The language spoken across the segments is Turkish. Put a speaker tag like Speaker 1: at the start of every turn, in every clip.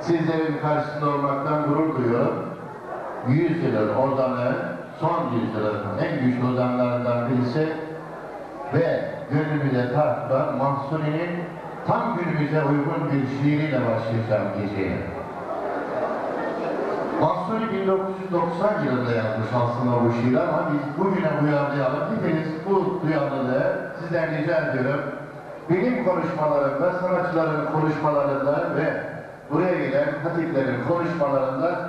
Speaker 1: sizlerin karşısında olmaktan gurur duyuyorum. Yüzyılın ozanı, son yüzyılın en güçlü ozanlarından birisi ve gönlümüze tartılan Mahsuni'nin tam günümüze uygun bir şiiriyle başlayacağım geceye. Mahsuni 1990 yılında yazmış aslında bu şiir ama biz bugüne uyarlayalım. Hepiniz bu duyarlılığı sizden rica ediyorum. Benim konuşmalarımda, sanatçıların konuşmalarında ve buraya gelen hatiplerin konuşmalarında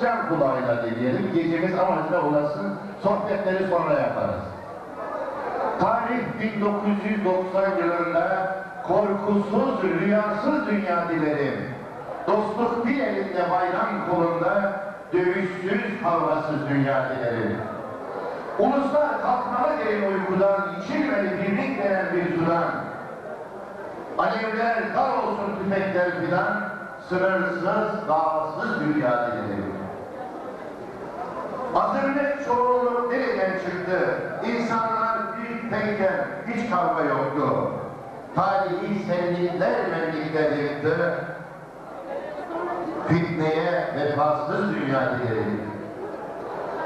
Speaker 1: can kulağıyla dinleyelim. Gecemiz amacına ulaşsın. Sohbetleri sonra yaparız. Tarih 1990 yılında korkusuz, rüyasız dünya dilerim. Dostluk bir elinde bayram kolunda, dövüşsüz, kavgasız dünya dilerim. Uluslar kalkmalı derin uykudan, içilmeli birlik denen bir sudan. Alevler, kar olsun tüfekler filan, sınırsız, dağsız dünya dilerim. Azınlık çoğunluk nereden çıktı? İnsanlar birlikteyken hiç kavga yoktu. Tarihi senlikler memlikler yıktı. Fitneye vefasız dünya dilerim.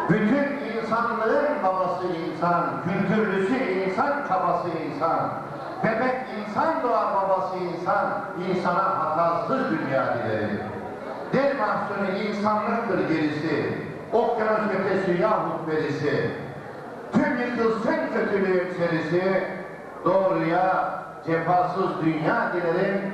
Speaker 1: Bütün insanlığın babası insan, kültürlüsü insan, kabası insan. Bebek insan doğar babası insan, insana hatasız dünya dilerim. Der mahsuni insanlıktır gerisi, okyanus ötesi yahut berisi. Tüm yıkılsın kötülüğün serisi, doğruya cefasız dünya dilerim.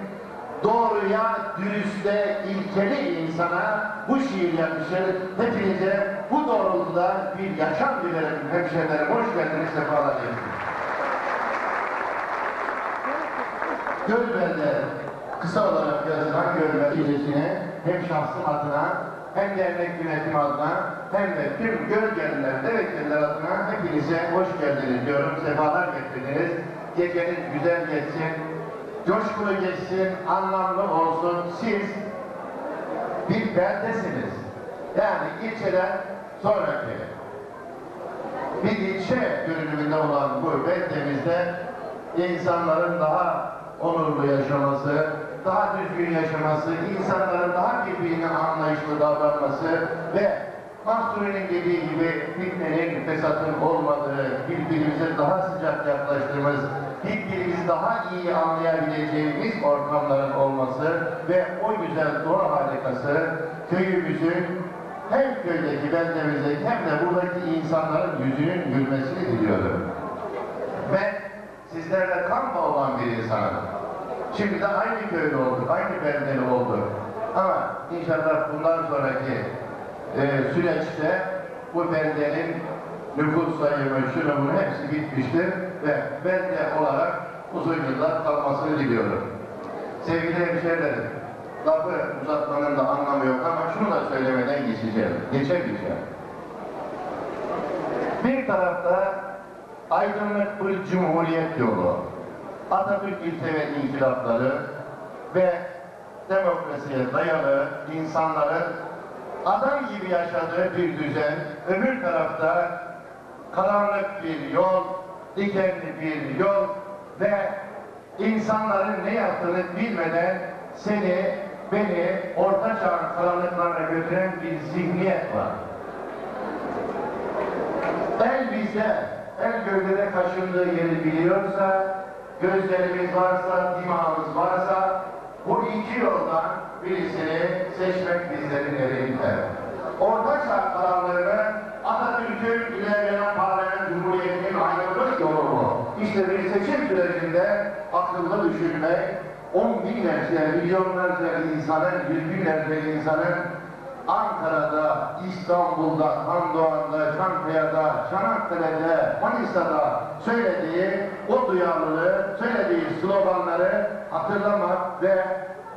Speaker 1: Doğruya, dürüste, ilkeli insana bu şiir yakışır. Hepinize bu doğrultuda bir yaşam dilerim hemşehrilerim. Hoş geldiniz, sefalar getirdiniz. Gölbel'de kısa olarak yazılan Gölbel gecesine hem şahsım adına hem dernek yönetim adına hem de tüm Gölgeliler, Devletliler adına hepinize hoş geldiniz diyorum. Sefalar getirdiniz. Geceniz güzel geçsin, coşkulu geçsin, anlamlı olsun. Siz bir beldesiniz. Yani ilçeden sonraki bir ilçe görünümünde olan bu beldemizde insanların daha onurlu yaşaması, daha düzgün yaşaması, insanların daha birbirine anlayışlı davranması ve Mahsuri'nin dediği gibi fitnenin, fesatın olmadığı, birbirimize daha sıcak yaklaştığımız, birbirimizi daha iyi anlayabileceğimiz ortamların olması ve o güzel doğa harikası köyümüzün hem köydeki beldemizdeki hem de buradaki insanların yüzünün gülmesini diliyorum. Ben sizlerle kan olan bir insanım. Şimdi de aynı köyde olduk, aynı beldeli olduk. Ama inşallah bundan sonraki e, süreçte bu beldenin nüfus sayımı, şunu bunu hepsi bitmiştir ve belde olarak uzun yıllar kalmasını diliyorum. Sevgili hemşehrilerim, lafı uzatmanın da anlamı yok ama şunu da söylemeden geçeceğim, geçemeyeceğim. Bir tarafta aydınlık bir cumhuriyet yolu, Atatürk ilke ve inkılapları ve demokrasiye dayalı insanların adam gibi yaşadığı bir düzen, öbür tarafta karanlık bir yol, dikenli bir yol ve insanların ne yaptığını bilmeden seni, beni orta çağın karanlıklarına götüren bir zihniyet var. El bizde, el gövdede kaşındığı yeri biliyorsa, gözlerimiz varsa, dimağımız varsa, bu iki yoldan birisini seçmek bizlerin elinde. Orta çağ karanlığını Atatürk'ün ilerleyen parlayan cumhuriyetinin ayrılık yolu bu. İşte bir seçim sürecinde akıllı düşünmek, on binlerce, milyonlarca insanın, yüz binlerce insanın Ankara'da, İstanbul'da, Kandoğan'da, Çankaya'da, Çanakkale'de, Manisa'da söylediği o duyarlılığı, söylediği sloganları hatırlamak ve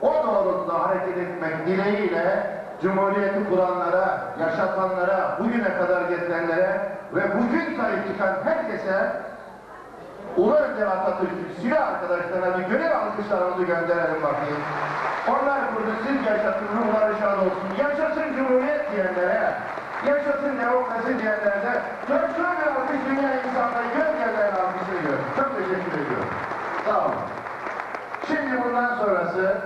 Speaker 1: o doğrultuda hareket etmek dileğiyle Cumhuriyeti kuranlara, yaşatanlara, bugüne kadar getirenlere ve bugün sahip çıkan herkese Ulu Önder Atatürk'ün silah arkadaşlarına bir görev alkışlarımızı gönderelim bakayım. Onlar kurdu, siz yaşatın, ruhları şad olsun. Yaşasın Cumhuriyet diyenlere, yaşasın demokrasi diyenlere de coşkulu bir alkış dünya insanları gönderleyen alkış ediyor. Çok teşekkür ediyorum. Sağ olun. Şimdi bundan sonrası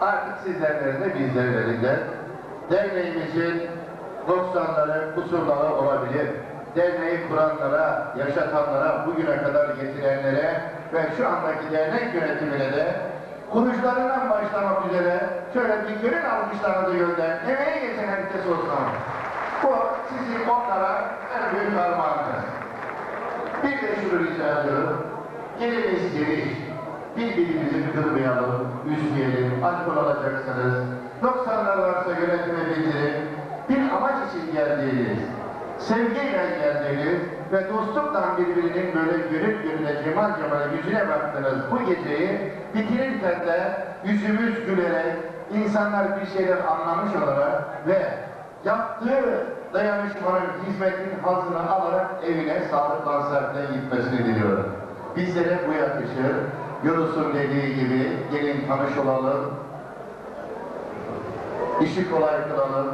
Speaker 1: Artık sizlerin de bizlerin elinde. Derneğimizin noksanları, kusurları olabilir. Derneği kuranlara, yaşatanlara, bugüne kadar getirenlere ve şu andaki dernek yönetimine de kuruluşlarından başlamak üzere şöyle bir gönül alkışlarınızı gönder. Emeğe geçen herkes olsun. Bu sizin onlara en büyük armağanınız. Bir de şunu rica ediyorum. Geliniz geliş. Birbirimizi kırmayalım, üzmeyelim, alkol alacaksınız. Noksanlar varsa yönetime bildirin. Bir amaç için geldiğiniz, sevgiyle geldiğiniz ve dostlukla birbirinin böyle gönül gönüle cemal cemale yüzüne baktınız bu geceyi bitirirken de yüzümüz gülerek insanlar bir şeyler anlamış olarak ve yaptığı dayanışmanın, hizmetin hazını alarak evine sağlıkla saatten gitmesini diliyorum. Bizlere bu yakışır. Yunus'un dediği gibi gelin tanış olalım, işi kolay kılalım,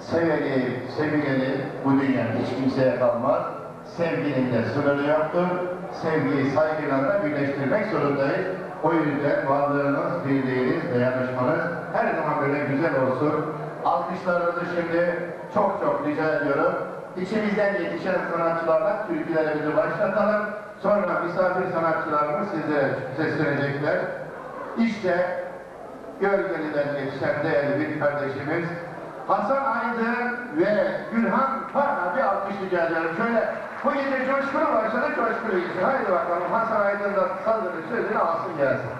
Speaker 1: seveni, sevileni bu dünya hiç kimseye kalmaz. Sevginin de sınırı yoktur. Sevgiyi saygıyla da birleştirmek zorundayız. O yüzden varlığınız, birliğiniz, dayanışmanız her zaman böyle güzel olsun. Alkışlarınızı şimdi çok çok rica ediyorum. İçimizden yetişen sanatçılarla türkülerimizi başlatalım. Sonra misafir sanatçılarımız size seslenecekler. İşte Gölgeli'den yetişen değerli bir kardeşimiz Hasan Aydın ve Gülhan Parha bir alkış rica ediyorum. Şöyle bu gece coşkulu başladı, coşkulu gitsin. Haydi bakalım Hasan Aydın da sazını sözünü alsın gelsin.